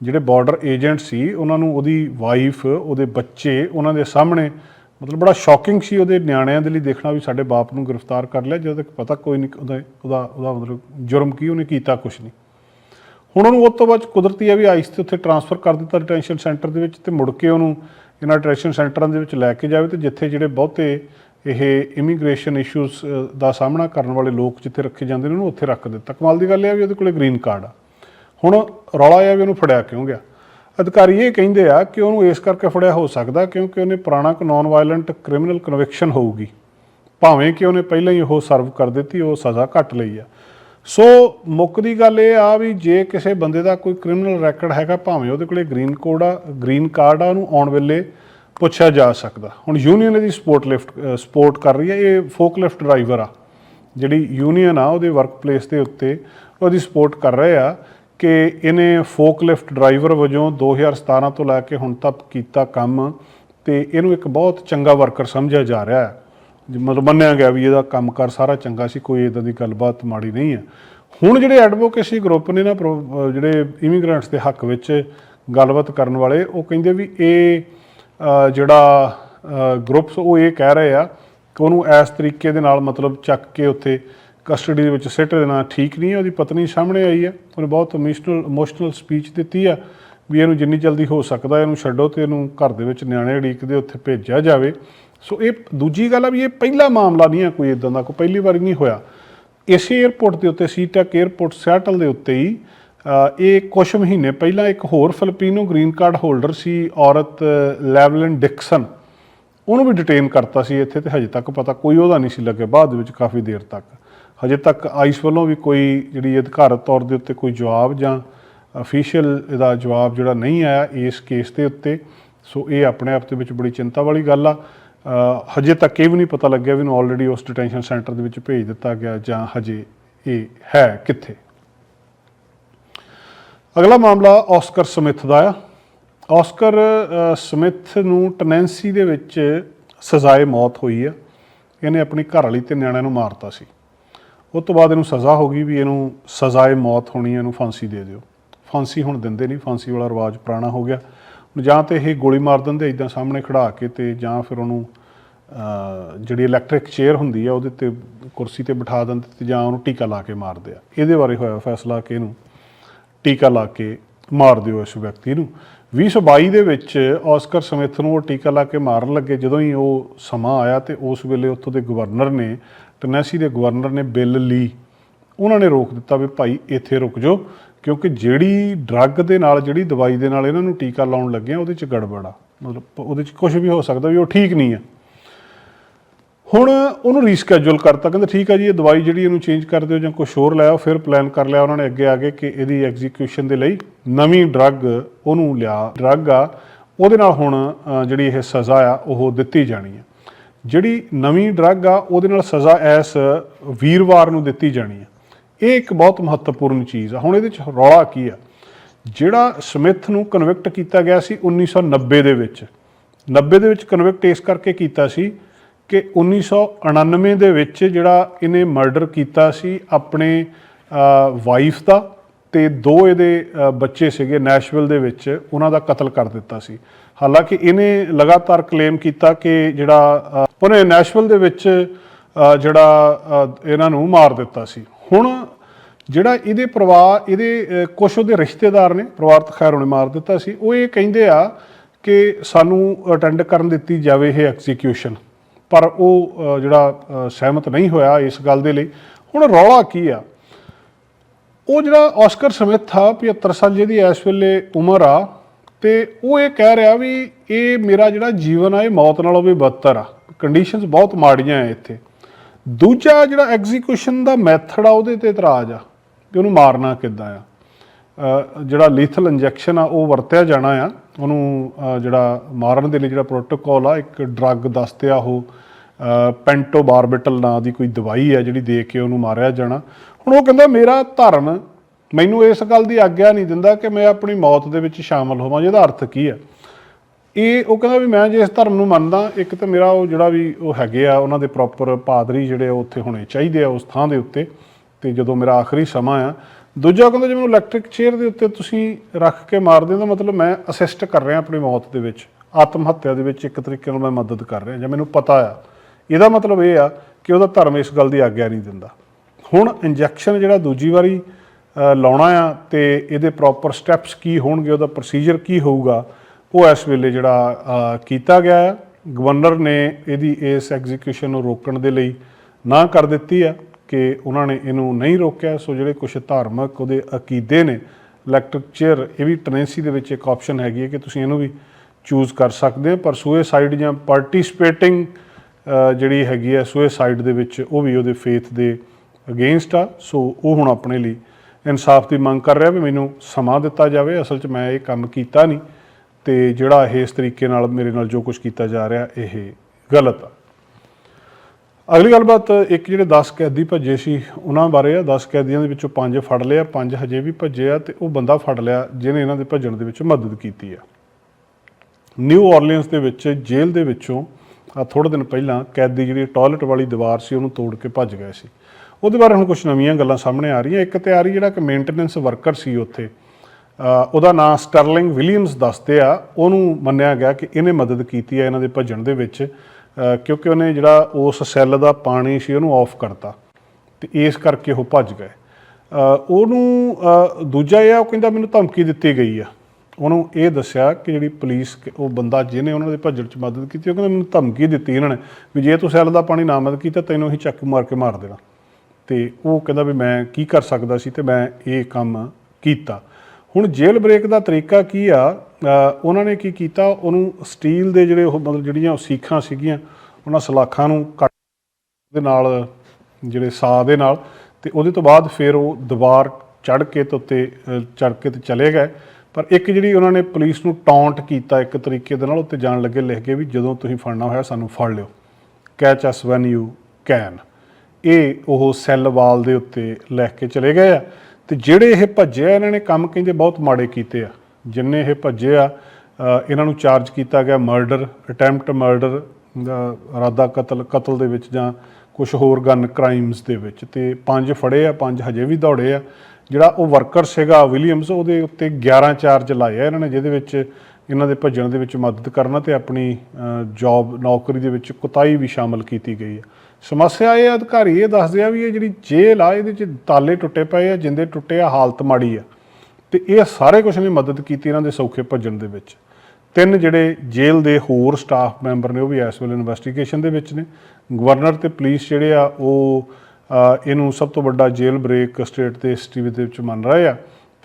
ਜਿਹੜੇ ਬਾਰਡਰ ਏਜੰਟ ਸੀ, ਉਹਨਾਂ ਨੂੰ ਉਹਦੀ ਵਾਈਫ ਉਹਦੇ ਬੱਚੇ, ਉਹਨਾਂ ਦੇ ਸਾਹਮਣੇ ਮਤਲਬ ਬੜਾ ਸ਼ੌਕਿੰਗ ਸੀ ਉਹਦੇ ਨਿਆਣਿਆਂ ਦੇ ਲਈ ਦੇਖਣਾ ਵੀ ਸਾਡੇ ਬਾਪ ਨੂੰ ਗ੍ਰਿਫਤਾਰ ਕਰ ਲਿਆ, ਜਦੋਂ ਤੱਕ ਪਤਾ ਕੋਈ ਨਹੀਂ ਉਹਦਾ ਉਹਦਾ ਉਹਦਾ ਮਤਲਬ ਜੁਰਮ ਕੀ, ਉਹਨੇ ਕੀਤਾ ਕੁਛ ਨਹੀਂ। ਹੁਣ ਉਹਨੂੰ ਉਸ ਤੋਂ ਬਾਅਦ ਕੁਦਰਤੀ ਹੈ ਵੀ ਆਈਸ ਤੇ ਉੱਥੇ ਟਰਾਂਸਫਰ ਕਰ ਦਿੱਤਾ ਡਿਟੈਂਸ਼ਨ ਸੈਂਟਰ ਦੇ ਵਿੱਚ ਤੇ ਮੁੜ ਕੇ ਉਹਨੂੰ ਇਹਨਾਂ ਡਿਟੈਂਸ਼ਨ ਸੈਂਟਰਾਂ ਦੇ ਵਿੱਚ ਲੈ ਕੇ ਜਾਵੇ ਤੇ ਜਿੱਥੇ ਜਿਹੜੇ ਬਹੁਤੇ ਇਹ ਇਮੀਗ੍ਰੇਸ਼ਨ ਇਸ਼ੂਜ਼ ਦਾ ਸਾਹਮਣਾ ਕਰਨ ਵਾਲੇ ਲੋਕ ਜਿੱਥੇ ਰੱਖੇ ਜਾਂਦੇ ਨੇ ਉਹਨੂੰ ਉੱਥੇ ਰੱਖ ਦਿੱਤਾ। ਕਮਾਲ ਦੀ ਗੱਲ ਇਹ ਆ ਵੀ ਉਹਦੇ ਕੋਲੇ ਗ੍ਰੀਨ ਕਾਰਡ ਆ। ਹੁਣ ਰੌਲਾ ਇਹ ਆ ਵੀ ਉਹਨੂੰ ਫੜਿਆ ਕਿਉਂ ਗਿਆ? ਅਧਿਕਾਰੀ ਇਹ ਕਹਿੰਦੇ ਆ ਕਿ ਉਹਨੂੰ ਇਸ ਕਰਕੇ ਫੜਿਆ ਹੋ ਸਕਦਾ ਕਿਉਂਕਿ ਉਹਨੇ ਪੁਰਾਣਾ ਨੌਨ ਵਾਇਲੈਂਟ ਕ੍ਰਿਮੀਨਲ ਕਨਵਿਕਸ਼ਨ ਹੋਊਗੀ। ਭਾਵੇਂ ਕਿ ਉਹਨੇ ਪਹਿਲਾਂ ਹੀ ਉਹ ਸਰਵ ਕਰ ਦਿੱਤੀ, ਉਹ ਸਜ਼ਾ ਘੱਟ ਲਈ ਆ। ਸੋ ਮੁੱਕਦੀ ਗੱਲ ਇਹ ਆ ਵੀ ਜੇ ਕਿਸੇ ਬੰਦੇ ਦਾ ਕੋਈ ਕ੍ਰਿਮੀਨਲ ਰੈਕੋਰਡ ਹੈਗਾ, ਭਾਵੇਂ ਉਹਦੇ ਕੋਲੇ ਗ੍ਰੀਨ ਕੋਡ ਆ, ਗ੍ਰੀਨ ਕਾਰਡ ਆ, ਉਹਨੂੰ ਆਉਣ ਵੇਲੇ ਪੁੱਛਿਆ ਜਾ ਸਕਦਾ। ਹੁਣ ਯੂਨੀਅਨ ਇਹਦੀ ਸਪੋਰਟ ਲਿਫਟ ਸਪੋਰਟ ਕਰ ਰਹੀ ਹੈ ਇਹ ਫੋਕ ਲਿਫਟ ਡਰਾਈਵਰ ਆ। ਜਿਹੜੀ ਯੂਨੀਅਨ ਆ, ਉਹਦੇ ਵਰਕਪਲੇਸ ਦੇ ਉੱਤੇ ਉਹਦੀ ਸਪੋਰਟ ਕਰ ਰਹੇ ਆ। ਕਿ ਇਹਨੇ ਫੋਕਲਿਫਟ ਡਰਾਈਵਰ ਵਜੋਂ 2017 ਤੋਂ ਲੈ ਕੇ ਹੁਣ ਤੱਕ ਕੀਤਾ ਕੰਮ ਤੇ ਇਹਨੂੰ ਇੱਕ ਬਹੁਤ ਚੰਗਾ ਵਰਕਰ ਸਮਝਿਆ ਜਾ ਰਿਹਾ ਹੈ। ਜੀ ਮਤਲਬ ਮੰਨਿਆ ਗਿਆ ਵੀ ਇਹਦਾ ਕੰਮਕਾਰ ਸਾਰਾ ਚੰਗਾ ਸੀ, ਕੋਈ ਇਦਾਂ ਦੀ ਗੱਲਬਾਤ ਮਾੜੀ ਨਹੀਂ ਹੈ। ਹੁਣ ਜਿਹੜੇ ਐਡਵੋਕੇਸੀ ਗਰੁੱਪ ਨੇ ਨਾ ਪ੍ਰੋ- ਜਿਹੜੇ ਇਮੀਗ੍ਰੈਂਟਸ ਦੇ ਹੱਕ ਵਿੱਚ ਗੱਲਬਾਤ ਕਰਨ ਵਾਲੇ, ਉਹ ਕਹਿੰਦੇ ਵੀ ਇਹ ਜਿਹੜਾ ਗਰੁੱਪਸ ਉਹ ਇਹ ਕਹਿ ਰਹੇ ਆ ਕਿ ਉਹਨੂੰ ਇਸ ਤਰੀਕੇ ਦੇ ਨਾਲ ਮਤਲਬ ਚੱਕ ਕੇ ਉੱਥੇ ਕਸਟਡੀ ਦੇ ਵਿੱਚ ਸਿੱਟ ਦੇਣਾ ਠੀਕ ਨਹੀਂ ਹੈ, ਉਹਦੀ ਪਤਨੀ ਸਾਹਮਣੇ ਆਈ ਹੈ, ਉਹਨੇ ਬਹੁਤ ਇਮੋਸ਼ਨਲ ਇਮੋਸ਼ਨਲ ਸਪੀਚ ਦਿੱਤੀ ਆ ਵੀ ਇਹਨੂੰ ਜਿੰਨੀ ਜਲਦੀ ਹੋ ਸਕਦਾ ਇਹਨੂੰ ਛੱਡੋ ਤੇ ਇਹਨੂੰ ਘਰ ਦੇ ਵਿੱਚ ਨਿਆਣੇ ਉਡੀਕਦੇ ਉੱਥੇ ਭੇਜਿਆ ਜਾਵੇ। ਸੋ ਇਹ ਦੂਜੀ ਗੱਲ ਆ ਵੀ ਇਹ ਪਹਿਲਾ ਮਾਮਲਾ ਨਹੀਂ ਆ ਕੋਈ ਇਦਾਂ ਦਾ, ਕੋਈ ਪਹਿਲੀ ਵਾਰੀ ਨਹੀਂ ਹੋਇਆ। ਇਸੇ 에ਅਰਪੋਰਟ ਦੇ ਉੱਤੇ ਸੀਟੈਕ 에ਅਰਪੋਰਟ ਸਿਆਟਲ ਦੇ ਉੱਤੇ ਹੀ ਇਹ ਕੁਝ ਮਹੀਨੇ ਪਹਿਲਾਂ ਇੱਕ ਹੋਰ ਫਿਲਪੀਨੋ ਗ੍ਰੀਨ ਕਾਰਡ ਹੋਲਡਰ ਸੀ, ਔਰਤ ਲੈਵਲਨ ਡਿਕਸਨ ਉਹਨੂੰ ਵੀ ਡਿਟੇਨ ਕਰਤਾ ਸੀ ਇੱਥੇ ਤੇ ਹਜੇ ਤੱਕ ਪਤਾ ਕੋਈ ਉਹਦਾ ਨਹੀਂ ਸੀ ਲੱਗਿਆ ਬਾਅਦ ਵਿੱਚ ਕਾਫੀ ਦੇਰ ਤੱਕ। ਹਜੇ ਤੱਕ ਆਈਸ ਵੱਲੋਂ ਵੀ ਕੋਈ ਜਿਹੜੀ ਅਧਿਕਾਰਤ ਤੌਰ ਦੇ ਉੱਤੇ ਕੋਈ ਜਵਾਬ ਜਾਂ ਅਫੀਸ਼ੀਅਲ ਇਹਦਾ ਜਵਾਬ ਜਿਹੜਾ ਨਹੀਂ ਆਇਆ ਇਸ ਕੇਸ ਦੇ ਉੱਤੇ, ਸੋ ਇਹ ਆਪਣੇ ਆਪ ਦੇ ਵਿੱਚ ਬੜੀ ਚਿੰਤਾ ਵਾਲੀ ਗੱਲ ਆ। ਹਜੇ ਤੱਕ ਇਹ ਵੀ ਨਹੀਂ ਪਤਾ ਲੱਗਿਆ ਵੀ ਇਹਨੂੰ ਆਲਰੇਡੀ ਉਸ ਡਿਟੈਂਸ਼ਨ ਸੈਂਟਰ ਦੇ ਵਿੱਚ ਭੇਜ ਦਿੱਤਾ ਗਿਆ ਜਾਂ ਹਜੇ ਇਹ ਹੈ ਕਿੱਥੇ। ਅਗਲਾ ਮਾਮਲਾ ਆਸਕਰ ਸਮਿਥ ਦਾ ਆ। ਆਸਕਰ ਸਮਿਥ ਨੂੰ ਟਨੈਂਸੀ ਦੇ ਵਿੱਚ ਸਜ਼ਾਏ ਮੌਤ ਹੋਈ ਆ। ਇਹਨੇ ਆਪਣੀ ਘਰ ਵਾਲੀ ਤੇ ਨਿਆਣਿਆਂ ਨੂੰ ਮਾਰਤਾ ਸੀ। ਉਸ ਤੋਂ ਬਾਅਦ ਇਹਨੂੰ ਸਜ਼ਾ ਹੋ ਗਈ ਵੀ ਇਹਨੂੰ ਸਜ਼ਾਏ ਮੌਤ ਹੋਣੀ ਹੈ, ਇਹਨੂੰ ਫਾਂਸੀ ਦੇ ਦਿਓ। ਫਾਂਸੀ ਹੁਣ ਦਿੰਦੇ ਨਹੀਂ, ਫਾਂਸੀ ਵਾਲਾ ਰਿਵਾਜ ਪੁਰਾਣਾ ਹੋ ਗਿਆ। ਜਾਂ ਤੇ ਇਹ ਗੋਲੀ ਮਾਰ ਦਿੰਦੇ ਇਦਾਂ ਸਾਹਮਣੇ ਖੜਾ ਕੇ ਤੇ ਜਾਂ ਫਿਰ ਉਹਨੂੰ ਜਿਹੜੀ ਇਲੈਕਟ੍ਰਿਕ ਚੇਅਰ ਹੁੰਦੀ ਆ ਉਹਦੇ ਤੇ ਕੁਰਸੀ ਤੇ ਬਿਠਾ ਦਿੰਦੇ ਤੇ ਜਾਂ ਉਹਨੂੰ ਟੀਕਾ ਲਾ ਕੇ ਮਾਰਦੇ ਆ। ਇਹਦੇ ਬਾਰੇ ਹੋਇਆ ਫੈਸਲਾ ਕਿ ਇਹਨੂੰ ਟੀਕਾ ਲਾ ਕੇ ਮਾਰ ਦਿਓ ਇਸ ਵਿਅਕਤੀ ਨੂੰ। 2022 ਦੇ ਵਿੱਚ ਆਸਕਰ ਸਮਿਥ ਨੂੰ ਉਹ ਟੀਕਾ ਲਾ ਕੇ ਮਾਰਨ ਲੱਗੇ। ਜਦੋਂ ਹੀ ਉਹ ਸਮਾਂ ਆਇਆ ਤੇ ਉਸ ਵੇਲੇ ਉੱਥੋਂ ਦੇ ਗਵਰਨਰ ਨੇ ਟਨੈਸੀ ਦੇ ਗਵਰਨਰ ਨੇ ਬਿੱਲ ਲੀ ਉਹਨਾਂ ਨੇ ਰੋਕ ਦਿੱਤਾ ਵੀ ਭਾਈ ਇੱਥੇ ਰੁਕ ਜਾਓ, ਕਿਉਂਕਿ ਜਿਹੜੀ ਡਰੱਗ ਦੇ ਨਾਲ, ਜਿਹੜੀ ਦਵਾਈ ਦੇ ਨਾਲ ਇਹਨਾਂ ਨੂੰ ਟੀਕਾ ਲਾਉਣ ਲੱਗੇ ਆ, ਉਹਦੇ 'ਚ ਗੜਬੜ ਆ। ਮਤਲਬ ਉਹਦੇ 'ਚ ਕੁਝ ਵੀ ਹੋ ਸਕਦਾ ਵੀ ਉਹ ਠੀਕ ਨਹੀਂ ਆ। ਹੁਣ ਉਹਨੂੰ ਰੀਸਕੇਜੂਲ ਕਰਤਾ, ਕਹਿੰਦੇ ਠੀਕ ਆ ਜੀ, ਇਹ ਦਵਾਈ ਜਿਹੜੀ ਇਹਨੂੰ ਚੇਂਜ ਕਰ ਦਿਓ ਜਾਂ ਕੁਝ ਹੋਰ ਲੈ ਫਿਰ ਪਲਾਨ ਕਰ ਲਿਆ ਉਹਨਾਂ ਨੇ ਅੱਗੇ ਆ ਕੇ ਕਿ ਇਹਦੀ ਐਗਜ਼ੀਕਿਊਸ਼ਨ ਦੇ ਲਈ ਨਵੀਂ ਡਰੱਗ ਉਹਨੂੰ ਲਿਆ, ਡਰੱਗ ਆ, ਉਹਦੇ ਨਾਲ ਹੁਣ ਜਿਹੜੀ ਇਹ ਸਜ਼ਾ ਆ, ਉਹ ਦਿੱਤੀ ਜਾਣੀ ਹੈ ਜਿਹੜੀ ਨਵੀਂ ਡਰੱਗ ਆ, ਉਹਦੇ ਨਾਲ ਸਜ਼ਾ ਐਸ ਵੀਰਵਾਰ ਨੂੰ ਦਿੱਤੀ ਜਾਣੀ ਆ। ਇਹ ਇੱਕ ਬਹੁਤ ਮਹੱਤਵਪੂਰਨ ਚੀਜ਼ ਆ। ਹੁਣ ਇਹਦੇ ਚ ਰੌਲਾ ਕੀ ਆ? ਜਿਹੜਾ ਸਮਿਥ ਨੂੰ ਕਨਵਿਕਟ ਕੀਤਾ ਗਿਆ ਸੀ 1990 ਦੇ ਵਿੱਚ। 90 ਦੇ ਵਿੱਚ ਕਨਵਿਕਟ ਇਸ ਕਰਕੇ ਕੀਤਾ ਸੀ ਕਿ 1999 ਦੇ ਵਿੱਚ ਜਿਹੜਾ ਇਹਨੇ ਮਰਡਰ ਕੀਤਾ ਸੀ ਆਪਣੇ ਵਾਈਫ ਦਾ ਤੇ ਦੋ ਇਹਦੇ ਬੱਚੇ ਸੀਗੇ ਨੈਸ਼ਵਿਲ ਦੇ ਵਿੱਚ, ਉਹਨਾਂ ਦਾ ਕਤਲ ਕਰ ਦਿੱਤਾ ਸੀ। ਹਾਲਾਂਕਿ ਇਹਨੇ ਲਗਾਤਾਰ ਕਲੇਮ ਕੀਤਾ ਕਿ ਜਿਹੜਾ ਉਹਨੇ ਨੈਸ਼ਵਿਲ ਦੇ ਵਿੱਚ ਜਿਹੜਾ ਇਹਨਾਂ ਨੂੰ ਮਾਰ ਦਿੱਤਾ ਸੀ। ਹੁਣ ਜਿਹੜਾ ਇਹਦੇ ਪਰਿਵਾਰ, ਇਹਦੇ ਕੁਝ ਉਹਦੇ ਰਿਸ਼ਤੇਦਾਰ ਨੇ, ਪਰਿਵਾਰ ਤਾਂ ਖੈਰ ਉਹਨੇ ਮਾਰ ਦਿੱਤਾ ਸੀ, ਉਹ ਇਹ ਕਹਿੰਦੇ ਆ ਕਿ ਸਾਨੂੰ ਅਟੈਂਡ ਕਰਨ ਦਿੱਤੀ ਜਾਵੇ ਇਹ ਐਗਜ਼ੀਕਿਊਸ਼ਨ ਪਰ ਉਹ ਜਿਹੜਾ ਸਹਿਮਤ ਨਹੀਂ ਹੋਇਆ ਇਸ ਗੱਲ ਦੇ ਲਈ। ਹੁਣ ਰੌਲਾ ਕੀ ਆ? ਉਹ ਜਿਹੜਾ ਆਸਕਰ ਸਮਿਥ ਆ 75 ਸਾਲ ਜਿਹਦੀ ਇਸ ਵੇਲੇ ਉਮਰ ਆ ਤੇ ਉਹ ਇਹ ਕਹਿ ਰਿਹਾ ਵੀ ਇਹ ਮੇਰਾ ਜਿਹੜਾ ਜੀਵਨ ਆ, ਇਹ ਮੌਤ ਨਾਲੋਂ ਵੀ ਬਦਤਰ ਆ। ਕੰਡੀਸ਼ਨਸ ਬਹੁਤ ਮਾੜੀਆਂ ਆ ਇੱਥੇ। ਦੂਜਾ ਜਿਹੜਾ ਐਗਜ਼ੀਕਿਊਸ਼ਨ ਦਾ ਮੈਥਡ ਆ, ਉਹਦੇ ਤੇ ਇਤਰਾਜ਼ ਆ ਕਿ ਉਹਨੂੰ ਮਾਰਨਾ ਕਿੱਦਾਂ ਆ। ਜਿਹੜਾ ਲੀਥਲ ਇੰਜੈਕਸ਼ਨ ਆ, ਉਹ ਵਰਤਿਆ ਜਾਣਾ ਆ। ਉਹਨੂੰ ਜਿਹੜਾ ਮਾਰਨ ਦੇ ਲਈ ਜਿਹੜਾ ਪ੍ਰੋਟੋਕੋਲ ਆ, ਇੱਕ ਡਰੱਗ ਦੱਸਦੇ ਆ ਉਹ ਪੈਂਟੋਬਾਰਬਿਟਲ ਨਾਂ ਦੀ ਕੋਈ ਦਵਾਈ ਆ ਜਿਹੜੀ ਦੇ ਕੇ ਉਹਨੂੰ ਮਾਰਿਆ ਜਾਣਾ। ਹੁਣ ਉਹ ਕਹਿੰਦਾ, ਮੇਰਾ ਧਰਮ ਮੈਨੂੰ ਇਸ ਗੱਲ ਦੀ ਆਗਿਆ ਨਹੀਂ ਦਿੰਦਾ ਕਿ ਮੈਂ ਆਪਣੀ ਮੌਤ ਦੇ ਵਿੱਚ ਸ਼ਾਮਲ ਹੋਵਾਂ, ਜਿਹਦਾ ਅਰਥ ਕੀ ਆ ਇਹ ਉਹ ਕਹਿੰਦਾ ਵੀ ਮੈਂ ਜੇ ਇਸ ਧਰਮ ਨੂੰ ਮੰਨਦਾ, ਇੱਕ ਤਾਂ ਮੇਰਾ ਉਹ ਜਿਹੜਾ ਵੀ ਉਹ ਹੈਗੇ ਆ, ਉਹਨਾਂ ਦੇ ਪ੍ਰੋਪਰ ਪਾਦਰੀ ਜਿਹੜੇ ਆ ਉੱਥੇ ਹੋਣੇ ਚਾਹੀਦੇ ਆ, ਉਸ ਥਾਂ ਦੇ ਉੱਤੇ, ਤੇ ਜਦੋਂ ਮੇਰਾ ਆਖਰੀ ਸਮਾਂ ਆ। ਦੂਜਾ ਉਹ ਕਹਿੰਦਾ, ਜੇ ਮੈਨੂੰ ਇਲੈਕਟ੍ਰਿਕ ਚੇਅਰ ਦੇ ਉੱਤੇ ਤੁਸੀਂ ਰੱਖ ਕੇ ਮਾਰਦੇ ਹੋ, ਤਾਂ ਮਤਲਬ ਮੈਂ ਅਸਿਸਟ ਕਰ ਰਿਹਾ ਆਪਣੀ ਮੌਤ ਦੇ ਵਿੱਚ। ਆਤਮ ਹੱਤਿਆ ਦੇ ਵਿੱਚ ਇੱਕ ਤਰੀਕੇ ਨਾਲ ਮੈਂ ਮਦਦ ਕਰ ਰਿਹਾ, ਜਾਂ ਮੈਨੂੰ ਪਤਾ ਆ। ਇਹਦਾ ਮਤਲਬ ਇਹ ਆ ਕਿ ਉਹਦਾ ਧਰਮ ਇਸ ਗੱਲ ਦੀ ਆਗਿਆ ਨਹੀਂ ਦਿੰਦਾ। ਹੁਣ ਇੰਜੈਕਸ਼ਨ ਜਿਹੜਾ ਦੂਜੀ ਵਾਰੀ ਲਾਉਣਾ ਆ ਤੇ ਇਹਦੇ ਪ੍ਰੋਪਰ ਸਟੈਪਸ ਕੀ ਹੋਣਗੇ, ਉਹਦਾ ਪ੍ਰੋਸੀਜਰ ਕੀ ਹੋਊਗਾ, ਉਹ ਇਸ ਵੇਲੇ ਜਿਹੜਾ ਕੀਤਾ ਗਿਆ ਹੈ ਗਵਰਨਰ ਨੇ ਇਹਦੀ ਇਸ ਐਗਜ਼ੀਕਿਊਸ਼ਨ ਨੂੰ ਰੋਕਣ ਦੇ ਲਈ ਨਾ ਕਰ ਦਿੱਤੀ ਆ ਕਿ ਉਹਨਾਂ ਨੇ ਇਹਨੂੰ ਨਹੀਂ ਰੋਕਿਆ। ਸੋ ਜਿਹੜੇ ਕੁਝ ਧਾਰਮਿਕ ਉਹਦੇ ਅਕੀਦੇ ਨੇ ਇਲੈਕਟ੍ਰਿਕ ਚੇਅਰ ਇਹ ਵੀ ਟੈਨੈਂਸੀ ਦੇ ਵਿੱਚ ਇੱਕ ਆਪਸ਼ਨ ਹੈਗੀ ਹੈ ਕਿ ਤੁਸੀਂ ਇਹਨੂੰ ਵੀ ਚੂਜ਼ ਕਰ ਸਕਦੇ ਹੋ। ਪਰ ਸੁਸਾਈਡ ਜਾਂ ਪਾਰਟਿਸਿਪੇਟਿੰਗ ਜਿਹੜੀ ਹੈਗੀ ਹੈ ਸੁਸਾਈਡ ਦੇ ਵਿੱਚ ਉਹ ਵੀ ਉਹਦੇ ਫੇਥ ਦੇ ਅਗੇਂਸਟ ਆ। ਸੋ ਉਹ ਹੁਣ ਆਪਣੇ ਲਈ ਇਨਸਾਫ ਦੀ ਮੰਗ ਕਰ ਰਿਹਾ ਵੀ ਮੈਨੂੰ ਸਮਾਂ ਦਿੱਤਾ ਜਾਵੇ। ਅਸਲ 'ਚ ਮੈਂ ਇਹ ਕੰਮ ਕੀਤਾ ਨਹੀਂ ਤੇ ਜਿਹੜਾ ਇਹ ਇਸ ਤਰੀਕੇ ਨਾਲ ਮੇਰੇ ਨਾਲ ਜੋ ਕੁਝ ਕੀਤਾ ਜਾ ਰਿਹਾ, ਇਹ ਗਲਤ ਆ। ਅਗਲੀ ਗੱਲਬਾਤ, ਇੱਕ ਜਿਹੜੇ 10 ਕੈਦੀ ਭੱਜੇ ਸੀ, ਉਹਨਾਂ ਬਾਰੇ ਆ। 10 ਕੈਦੀਆਂ ਦੇ ਵਿੱਚੋਂ 5 ਫੜ ਲਿਆ ਆ 5 ਹਜੇ ਵੀ ਭੱਜੇ ਆ ਤੇ ਉਹ ਬੰਦਾ ਫੜ ਲਿਆ ਜਿਹਨੇ ਇਹਨਾਂ ਦੇ ਭੱਜਣ ਦੇ ਵਿੱਚ ਮਦਦ ਕੀਤੀ ਆ। ਨਿਊ ਔਰਲੀਅਨਸ ਦੇ ਵਿੱਚ, ਜੇਲ੍ਹ ਦੇ ਵਿੱਚੋਂ ਆ ਥੋੜੇ ਦਿਨ ਪਹਿਲਾਂ ਕੈਦੀ ਜਿਹੜੀ ਟਾਇਲਟ ਵਾਲੀ ਦੀਵਾਰ ਸੀ, ਉਹਨੂੰ ਤੋੜ ਕੇ ਭੱਜ ਗਏ ਸੀ। ਉਹਦੇ ਬਾਰੇ ਹੁਣ ਕੁਝ ਨਵੀਆਂ ਗੱਲਾਂ ਸਾਹਮਣੇ ਆ ਰਹੀਆਂ। ਇੱਕ ਤੇ ਆ ਰਹੀ ਜਿਹੜਾ ਕਿ ਮੇਨਟੇਨੈਂਸ ਵਰਕਰ ਸੀ ਉੱਥੇ ਉਹਦਾ ਨਾਂ ਸਟਰਲਿੰਗ ਵਿਲੀਅਮਸ ਦੱਸਦੇ ਆ। ਉਹਨੂੰ ਮੰਨਿਆ ਗਿਆ ਕਿ ਇਹਨੇ ਮਦਦ ਕੀਤੀ ਹੈ ਇਹਨਾਂ ਦੇ ਭੱਜਣ ਦੇ ਵਿੱਚ ਕਿਉਂਕਿ ਉਹਨੇ ਜਿਹੜਾ ਉਸ ਸੈੱਲ ਦਾ ਪਾਣੀ ਸੀ ਉਹਨੂੰ ਆਫ ਕਰਤਾ ਤੇ ਇਸ ਕਰਕੇ ਉਹ ਭੱਜ ਗਏ। ਉਹਨੂੰ ਦੂਜਾ ਇਹ ਆ, ਉਹ ਕਹਿੰਦਾ ਮੈਨੂੰ ਧਮਕੀ ਦਿੱਤੀ ਗਈ ਆ। ਉਹਨੂੰ ਇਹ ਦੱਸਿਆ ਕਿ ਜਿਹੜੀ ਪੁਲਿਸ ਉਹ ਬੰਦਾ ਜਿਹਨੇ ਉਹਨਾਂ ਦੇ ਭੱਜਣ 'ਚ ਮਦਦ ਕੀਤੀ, ਉਹ ਕਹਿੰਦਾ ਮੈਨੂੰ ਧਮਕੀ ਦਿੱਤੀ ਇਹਨਾਂ ਨੇ ਵੀ ਜੇ ਤੂੰ ਸੈੱਲ ਦਾ ਪਾਣੀ ਨਾ ਮਦਦ ਕੀਤਾ, ਤੈਨੂੰ ਅਸੀਂ ਚੱਕ ਮਾਰ ਕੇ ਮਾਰ ਦੇਣਾ। ਤੇ ਉਹ ਕਹਿੰਦਾ ਵੀ ਮੈਂ ਕੀ ਕਰ ਸਕਦਾ ਸੀ ਤੇ ਮੈਂ ਇਹ ਕੰਮ ਕੀਤਾ। ਹੁਣ ਜੇਲ੍ਹ ਬ੍ਰੇਕ ਦਾ ਤਰੀਕਾ ਕੀ ਆ? ਉਹਨਾਂ ਨੇ ਕੀ ਕੀਤਾ? ਉਹਨੂੰ ਸਟੀਲ ਦੇ ਜਿਹੜੇ ਉਹ ਮਤਲਬ ਜਿਹੜੀਆਂ ਉਹ ਸੀਖਾਂ ਸੀਗੀਆਂ, ਉਹਨਾਂ ਸਲਾਖਾਂ ਨੂੰ ਕੱਟ ਦੇ ਨਾਲ, ਜਿਹੜੇ ਸਾਹ ਦੇ ਨਾਲ ਤੇ ਉਹਦੇ ਤੋਂ ਬਾਅਦ ਫਿਰ ਉਹ ਦੀਵਾਰ ਚੜ ਕੇ ਤੇ ਉੱਤੇ ਚੜ ਕੇ ਤੇ ਚਲੇ ਗਏ। ਪਰ ਇੱਕ ਜਿਹੜੀ ਉਹਨਾਂ ਨੇ ਪੁਲਿਸ ਨੂੰ ਟੌਂਟ ਕੀਤਾ ਇੱਕ ਤਰੀਕੇ ਦੇ ਨਾਲ ਉੱਤੇ ਜਾਣ ਲੱਗੇ ਲਿਖ ਕੇ ਵੀ ਜਦੋਂ ਤੁਸੀਂ ਫੜਨਾ ਹੋਇਆ ਸਾਨੂੰ ਫੜ ਲਿਓ। Catch us when you can ਇਹ ਉਹ ਸੈੱਲ ਵਾਲ ਦੇ ਉੱਤੇ ਲਿਖ ਕੇ ਚਲੇ ਗਏ ਆ। ਤੇ ਜਿਹੜੇ ਇਹ ਭੱਜੇ ਆ, ਇਹਨਾਂ ਨੇ ਕੰਮ ਕਹਿੰਦੇ ਬਹੁਤ ਮਾੜੇ ਕੀਤੇ ਆ। ਜਿੰਨੇ ਇਹ ਭੱਜੇ ਆ ਇਹਨਾਂ ਨੂੰ ਚਾਰਜ ਕੀਤਾ ਗਿਆ ਮਰਡਰ ਅਟੈਂਪਟ ਮਰਡਰ ਇਰਾਦਾ ਕਤਲ ਕਤਲ ਦੇ ਵਿੱਚ ਜਾਂ ਕੁਝ ਹੋਰ ਗਨ ਕ੍ਰਾਈਮਸ ਦੇ ਵਿੱਚ। ਤੇ ਪੰਜ ਫੜੇ ਆ, ਪੰਜ ਹਜੇ ਵੀ ਦੌੜੇ ਆ। ਜਿਹੜਾ ਉਹ ਵਰਕਰ ਸੀਗਾ ਵਿਲੀਅਮਸ ਉਹਦੇ ਉੱਤੇ 11 ਚਾਰਜ ਲਾਏ ਆ ਇਹਨਾਂ ਨੇ, ਜਿਹਦੇ ਵਿੱਚ ਇਹਨਾਂ ਦੇ ਭੱਜਣ ਦੇ ਵਿੱਚ ਮਦਦ ਕਰਨਾ ਤੇ ਆਪਣੀ ਜੌਬ ਨੌਕਰੀ ਦੇ ਵਿੱਚ ਕੁਤਾਈ ਵੀ ਸ਼ਾਮਲ ਕੀਤੀ ਗਈ ਹੈ ਸਮੱਸਿਆ ਇਹ ਆ, ਅਧਿਕਾਰੀ ਇਹ ਦੱਸਦੇ ਆ ਵੀ ਇਹ ਜਿਹੜੀ ਜੇਲ੍ਹ ਆ ਇਹਦੇ ਚ ਤਾਲੇ ਟੁੱਟੇ ਪਏ ਆ ਜਿੰਦੇ ਟੁੱਟੇ ਆ ਹਾਲਤ ਮਾੜੀ ਆ। ਤੇ ਇਹ ਸਾਰੇ ਕੁਝ ਨੇ ਮਦਦ ਕੀਤੀ ਇਹਨਾਂ ਦੇ ਸੌਖੇ ਭੱਜਣ ਦੇ ਵਿੱਚ। ਤਿੰਨ ਜਿਹੜੇ ਜੇਲ੍ਹ ਦੇ ਹੋਰ ਸਟਾਫ ਮੈਂਬਰ ਨੇ ਉਹ ਵੀ ਇਸ ਵੇਲੇ ਇਨਵੈਸਟੀਗੇਸ਼ਨ ਦੇ ਵਿੱਚ ਨੇ। ਗਵਰਨਰ ਤੇ ਪੁਲਿਸ ਜਿਹੜੇ ਆ ਉਹ ਇਹਨੂੰ ਸਭ ਤੋਂ ਵੱਡਾ ਜੇਲ੍ਹ ਬ੍ਰੇਕ ਸਟੇਟ ਦੇ ਹਿਸਟਰੀ ਦੇ ਵਿੱਚ ਮੰਨ ਰਹੇ ਆ।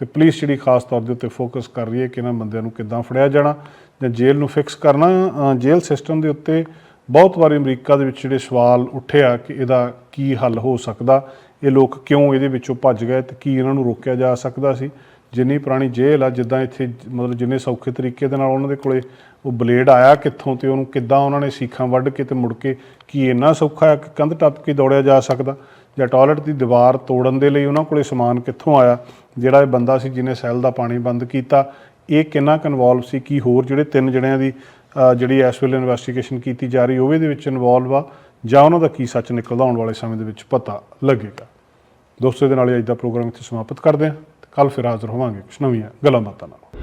ਤੇ ਪੁਲਿਸ ਜਿਹੜੀ ਖਾਸ ਤੌਰ ਦੇ ਉੱਤੇ ਫੋਕਸ ਕਰ ਰਹੀ ਹੈ ਕਿ ਇਹਨਾਂ ਬੰਦਿਆਂ ਨੂੰ ਕਿੱਦਾਂ ਫੜਿਆ ਜਾਣਾ ਜਾਂ ਜੇਲ੍ਹ ਨੂੰ ਫਿਕਸ ਕਰਨਾ। ਜੇਲ੍ਹ ਸਿਸਟਮ ਦੇ ਉੱਤੇ ਬਹੁਤ ਵਾਰੀ ਅਮਰੀਕਾ ਦੇ ਵਿੱਚ ਜਿਹੜੇ ਸਵਾਲ ਉੱਠਿਆ ਕਿ ਇਹਦਾ ਕੀ ਹੱਲ ਹੋ ਸਕਦਾ, ਇਹ ਲੋਕ ਕਿਉਂ ਇਹਦੇ ਵਿੱਚੋਂ ਭੱਜ ਗਏ ਤੇ ਕੀ ਇਹਨਾਂ ਨੂੰ ਰੋਕਿਆ ਜਾ ਸਕਦਾ ਸੀ। ਜਿੰਨੀ ਪੁਰਾਣੀ ਜੇਲ੍ਹ ਆ, ਜਿੱਦਾਂ ਇੱਥੇ ਮਤਲਬ ਜਿੰਨੇ ਸੌਖੇ ਤਰੀਕੇ ਦੇ ਨਾਲ ਉਹਨਾਂ ਦੇ ਕੋਲੇ ਉਹ ਬਲੇਡ ਆਇਆ ਕਿੱਥੋਂ ਤੇ ਉਹਨੂੰ ਕਿੱਦਾਂ ਉਹਨਾਂ ਨੇ ਸੀਖਾਂ ਵੱਢ ਕੇ ਤੇ ਮੁੜ ਕੇ ਕੀ ਇੰਨਾ ਸੌਖਾ ਹੈ ਕਿ ਕੰਧ ਟੱਪ ਕੇ ਦੌੜਿਆ ਜਾ ਸਕਦਾ ਜਾਂ ਟਾਇਲਟ ਦੀ ਦੀਵਾਰ ਤੋੜਨ ਦੇ ਲਈ ਉਹਨਾਂ ਕੋਲੇ ਸਮਾਨ ਕਿੱਥੋਂ ਆਇਆ, ਜਿਹੜਾ ਇਹ ਬੰਦਾ ਸੀ ਜਿਹਨੇ ਸੈੱਲ ਦਾ ਪਾਣੀ ਬੰਦ ਕੀਤਾ, ਇਹ ਕਿੰਨਾ ਕਨਵੋਲਵ ਸੀ, ਕੀ ਹੋਰ ਜਿਹੜੇ ਤਿੰਨ ਜਣਿਆਂ ਦੀ ਜਿਹੜੀ ਇਸ ਵੇਲੇ ਇਨਵੈਸਟੀਗੇਸ਼ਨ ਕੀਤੀ ਜਾ ਰਹੀ, ਉਹਦੇ ਵਿੱਚ ਇਨਵੋਲਵ ਆ, ਜਾਂ ਉਹਨਾਂ ਦਾ ਕੀ ਸੱਚ ਨਿਕਲਦਾ ਆਉਣ ਵਾਲੇ ਸਮੇਂ ਦੇ ਵਿੱਚ ਪਤਾ ਲੱਗੇਗਾ। ਦੋਸਤੋ ਦੇ ਨਾਲ ਹੀ ਅੱਜ ਦਾ ਪ੍ਰੋਗਰਾਮ ਇੱਥੇ ਸਮਾਪਤ ਕਰਦੇ ਹਾਂ। ਕੱਲ ਫਿਰ ਹਾਜ਼ਰ ਹੋਵਾਂਗੇ ਕੁਝ ਨਵੀਆਂ ਗੱਲਾਂ ਬਾਤਾਂ ਨਾਲ।